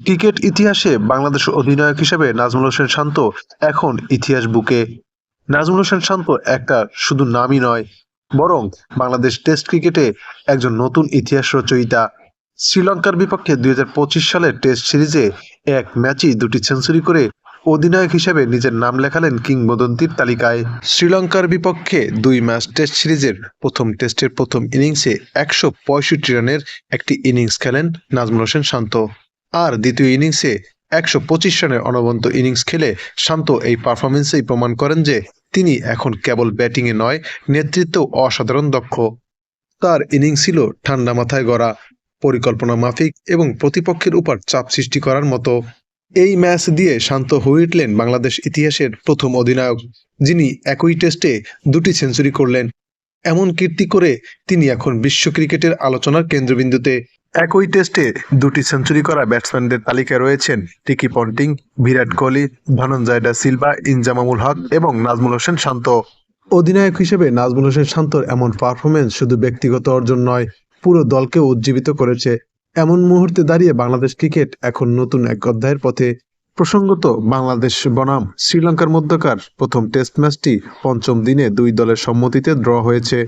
Cricket ইতিহাসে বাংলাদেশ অধিনায়ক হিসেবে নাজমুল হোসেন শান্ত এখন ইতিহাস বুকে। নাজমুল হোসেন শান্ত একটা শুধু নামই নয়, বরং বাংলাদেশ টেস্ট ক্রিকেটে একজন নতুন ইতিহাস রচয়িতা। শ্রীলঙ্কার বিপক্ষে দুই হাজার পঁচিশ সালের টেস্ট সিরিজে এক ম্যাচই দুটি সেঞ্চুরি করে অধিনায়ক হিসেবে নিজের নাম লেখালেন কিংবদন্তির তালিকায়। শ্রীলঙ্কার বিপক্ষে দুই ম্যাচ টেস্ট সিরিজের প্রথম টেস্টের প্রথম ইনিংসে একশো পঁয়ষট্টি রানের একটি ইনিংস খেলেন নাজমুল হোসেন শান্ত। আর দ্বিতীয় ইনিংসে একশো পঁচিশ রানের অনবন্ত ইনিংস খেলে শান্ত এই পারফরমেন্সেই প্রমাণ করেন যে তিনি এখন কেবল ব্যাটিংয়ে নয়, নেতৃত্বেও অসাধারণ দক্ষ। তার ইনিংস ছিল ঠান্ডা মাথায় গড়া, পরিকল্পনা মাফিক এবং প্রতিপক্ষের উপর চাপ সৃষ্টি করার মতো। এই ম্যাচ দিয়ে শান্ত হয়ে উঠলেন বাংলাদেশ ইতিহাসের প্রথম অধিনায়ক, যিনি একই টেস্টে দুটি সেঞ্চুরি করলেন। এমন কীর্তি করে তিনি এখন বিশ্ব ক্রিকেটের আলোচনার কেন্দ্রবিন্দুতে। একই টেস্টে দুটি সেঞ্চুরি করা ব্যাটসম্যানদের তালিকায় রয়েছেন টিকি পন্টিং, বিরাট কোহলি ধনঞ্জয় ডা সিলভা ইনজামামুল হক এবং নাজমুল হোসেন শান্ত। অধিনায়ক হিসেবে নাজমুল হোসেন শান্তর এমন পারফরমেন্স শুধু ব্যক্তিগত অর্জন নয়, পুরো দলকেও উজ্জীবিত করেছে। এমন মুহূর্তে দাঁড়িয়ে বাংলাদেশ ক্রিকেট এখন নতুন এক অধ্যায়ের পথে। প্রসঙ্গত, বাংলাদেশ বনাম শ্রীলঙ্কার মধ্যকার প্রথম টেস্ট ম্যাচটি পঞ্চম দিনে দুই দলের সম্মতিতে ড্র হয়েছে।